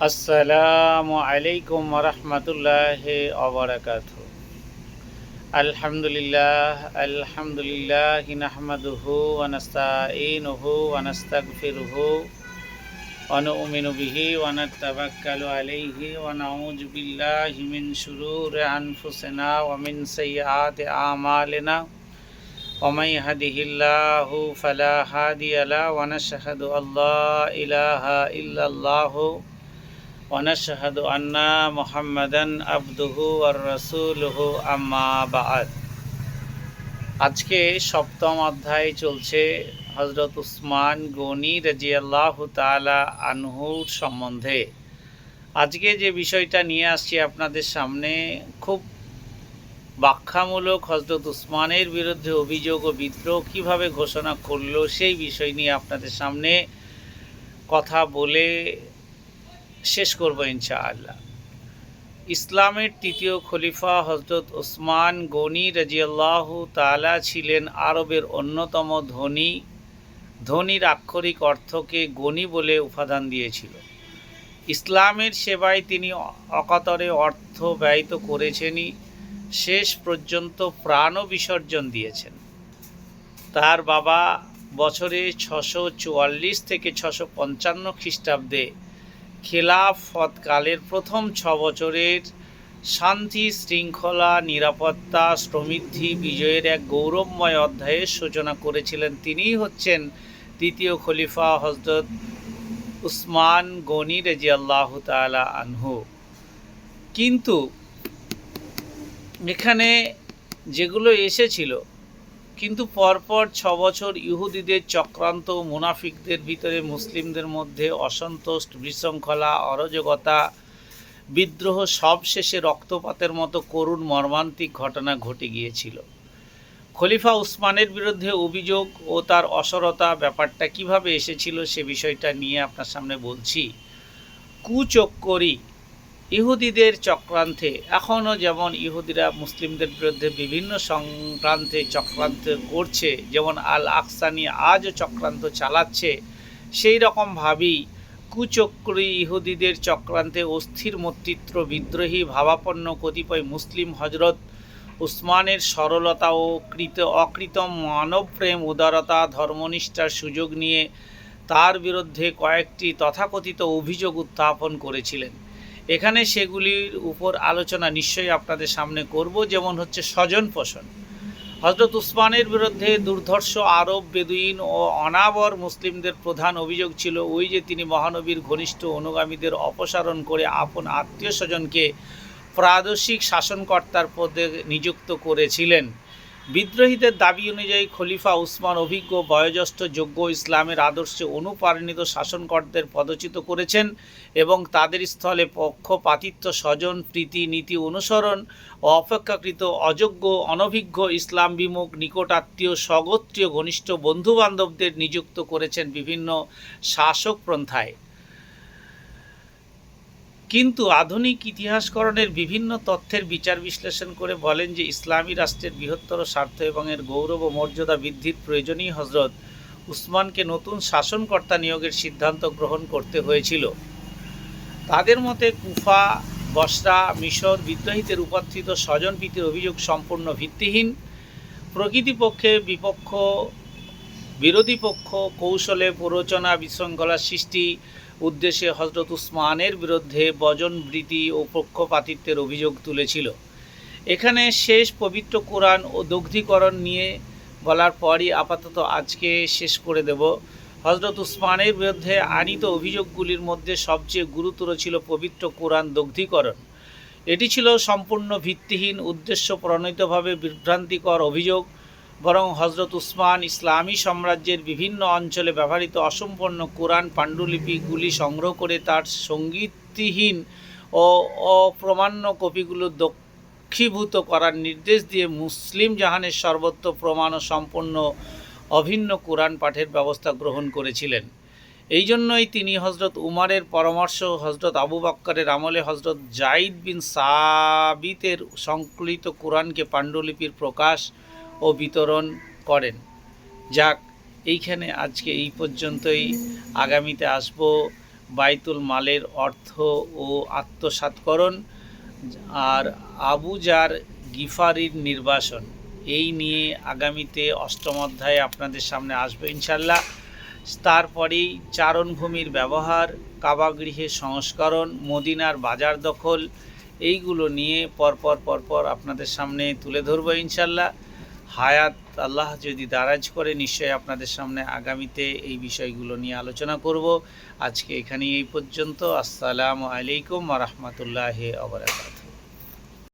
আসসালামু আলাইকুম রহমতুল্লাহ অবরাকাত আলহামদুলিল্লাহ আলহামদুলিল্লাহ নাহমাদুহু ওয়ানাস্তাইনুহু ওয়ানাস্তাগফিরুহু ونؤمن به ونتوكل عليه ونعوذ بالله من شرور أنفسنا ومن سيئات أعمالنا ومن يهده الله فلا هادي له ونشهد أن لا إله إلا الله ونشهد أن محمدا عبده ورسوله أما بعد আজকে সপ্তম অধ্যায় চলছে হজরত উসমান গনি রাজিয়াল্লাহ তালা আনহুর সম্বন্ধে আজকে যে বিষয়টা নিয়ে আসছি আপনাদের সামনে খুব ব্যাখ্যামূলক হজরত উসমানের বিরুদ্ধে অভিযোগ ও বিদ্রোহ কীভাবে ঘোষণা করলো সেই বিষয় নিয়ে আপনাদের সামনে কথা বলে শেষ করব ইনশাআল্লাহ। ইসলামের তৃতীয় খলিফা হজরত ওসমান গনি রাজিয়াল্লাহ তালা ছিলেন আরবের অন্যতম ধনী। ধনীর আক্ষরিক অর্থকে গনি বলে উপাদান দিয়েছিল। ইসলামের সেবায় তিনি অকাতরে অর্থ ব্যয়িত করেছেনই। শেষ পর্যন্ত প্রাণও বিসর্জন দিয়েছেন। তার বাবা বছরে ছশো চুয়াল্লিশ থেকে ছশো পঞ্চান্ন খ্রিস্টাব্দে খেলাফতকালের প্রথম ছ বছরের শান্তি, শৃঙ্খলা, নিরাপত্তা, সমৃদ্ধি বিজয়ের এক গৌরবময় অধ্যায়ের সূচনা করেছিলেন। তিনিই হচ্ছেন তৃতীয় খলিফা হজরত উসমান গনি রেজি আল্লাহ তালা আনহু। কিন্তু এখানে যেগুলো এসেছিল কিন্তু পরপর ছ বছর ইহুদিদের চক্রান্ত মুনাফিকদের ভিতরে মুসলিমদের মধ্যে অসন্তোষ, বিশৃঙ্খলা, অরাজকতা, বিদ্রোহ সবশেষে রক্তপাতের মতো করুণ মর্মান্তিক ঘটনা ঘটে গিয়েছিল। খলিফা উসমানের বিরুদ্ধে অভিযোগ ও তার অসরতা ব্যাপারটা কীভাবে এসেছিল সে বিষয়টা নিয়ে আপনার সামনে বলছি। কুচক্করি ইহুদিদের চক্রান্তে। এখনও যেমন ইহুদিরা মুসলিমদের বিরুদ্ধে বিভিন্ন সংক্রান্তে চক্রান্ত করছে, যেমন আল আকসানি আজও চক্রান্ত চালাচ্ছে, সেই রকমভাবেই কুচক্রী ইহুদিদের চক্রান্তে অস্থির মস্তিত্ব বিদ্রোহী, ভাবাপন্ন কতিপয় মুসলিম হজরত উসমানের সরলতা ও কৃত অকৃতম মানবপ্রেম উদারতা, ধর্মনিষ্ঠার সুযোগ নিয়ে তার বিরুদ্ধে কয়েকটি তথাকথিত অভিযোগ উত্থাপন করেছিলেন। এখানে সেগুলির উপর আলোচনা নিশ্চয়ই আপনাদের সামনে করব, যেমন হচ্ছে স্বজন পোষণ। হজরত উসমানের বিরুদ্ধে দুর্ধর্ষ আরব, বেদুইন ও অনাবর মুসলিমদের প্রধান অভিযোগ ছিল ওই যে তিনি মহানবীর ঘনিষ্ঠ অনুগামীদের অপসারণ করে আপন আত্মীয় স্বজনকে প্রাদেশিক শাসনকর্তার পদে নিযুক্ত করেছিলেন। বিদ্রোহীদের দাবি অনুযায়ী খলিফা উসমান অভিজ্ঞ বয়োজ্যেষ্ঠ যোগ্য ইসলামের আদর্শে অনুপ্রাণিত শাসনকর্তাদের পদচ্যুত করেছেন এবং তাদের স্থলে পক্ষপাতিত্ব, স্বজন, প্রীতি, নীতি অনুসরণ ও অপেক্ষাকৃত অযোগ্য, অনভিজ্ঞ ইসলাম বিমুখ নিকটাত্মীয় স্বগোত্রীয়, ঘনিষ্ঠ বন্ধুবান্ধবদের নিযুক্ত করেছেন বিভিন্ন শাসক পন্থায় কিন্তু আধুনিক ইতিহাসকরণের বিভিন্ন তথ্যের বিচার বিশ্লেষণ করে বলেন যে ইসলামী রাষ্ট্রের বৃহত্তর স্বার্থ এবং এর গৌরব ও মর্যাদা বৃদ্ধির প্রয়োজনীয় হজরত উসমানকে নতুন শাসনকর্তা নিয়োগের সিদ্ধান্ত গ্রহণ করতে হয়েছিল। তাদের মতে কুফা, বসরা, মিশর বিদ্রোহীদের উপাত্রিত স্বজনপ্রীতির অভিযোগ সম্পূর্ণ ভিত্তিহীন। প্রকৃতিপক্ষে বিপক্ষ, বিরোধী পক্ষ, কৌশলে প্ররোচনা বিশৃঙ্খলা সৃষ্টি উদ্দেশ্যে হজরত উসমানের বিরুদ্ধে বজনবৃত্তি ও পক্ষপাতিত্বের অভিযোগ তুলেছিল। এখানে শেষ পবিত্র কোরআন ও দগ্ধীকরণ নিয়ে বলার পরই আপাতত আজকে শেষ করে দেব। হজরত উসমানের বিরুদ্ধে আনিত অভিযোগগুলির মধ্যে সবচেয়ে গুরুতর ছিল পবিত্র কোরআন দগ্ধীকরণ। এটি ছিল সম্পূর্ণ ভিত্তিহীন, উদ্দেশ্য প্রণীতভাবে বিভ্রান্তিকর অভিযোগ। বরং হজরত উসমান ইসলামী সাম্রাজ্যের বিভিন্ন অঞ্চলে ব্যবহৃত অসম্পন্ন কোরআন পাণ্ডুলিপিগুলি সংগ্রহ করে তার সঙ্গীতহীন ও অপ্রমাণ্য কপিগুলো দক্ষীভূত করার নির্দেশ দিয়ে মুসলিম জাহানের সর্বত্র প্রমাণ ও সম্পন্ন অভিন্ন কোরআন পাঠের ব্যবস্থা গ্রহণ করেছিলেন। এই জন্যই তিনি হজরত উমারের পরামর্শ, হজরত আবু বাক্কারের আমলে হজরত জাইদ বিন সাবিতের সংকলিত কোরআনকে পাণ্ডুলিপির প্রকাশ ও বিতরণ করেন। যাক, এইখানে আজকে এই পর্যন্তই। আগামীতে আসব বাইতুল মালের অর্থ ও আত্মসাৎকরণ আর আবুজার গিফারির নির্বাসন। এই নিয়ে আগামীতে অষ্টম অধ্যায়ে আপনাদের সামনে আসবে ইনশাল্লাহ। তারপরেই চারণভূমির ব্যবহার কাবাগৃহের সংস্করণ, মদিনার বাজার দখল, এইগুলো নিয়ে পরপর পরপর আপনাদের সামনে তুলে ধরবো ইনশাল্লাহ। হায়াত আল্লাহ যদি দারাজ করে, নিশ্চয়ই আপনাদের সামনে আগামীতে এই বিষয়গুলো নিয়ে আলোচনা করব। আজকে এখানেই এই পর্যন্ত। আসসালামু আলাইকুম রহমতুল্লাহ আবরাকাত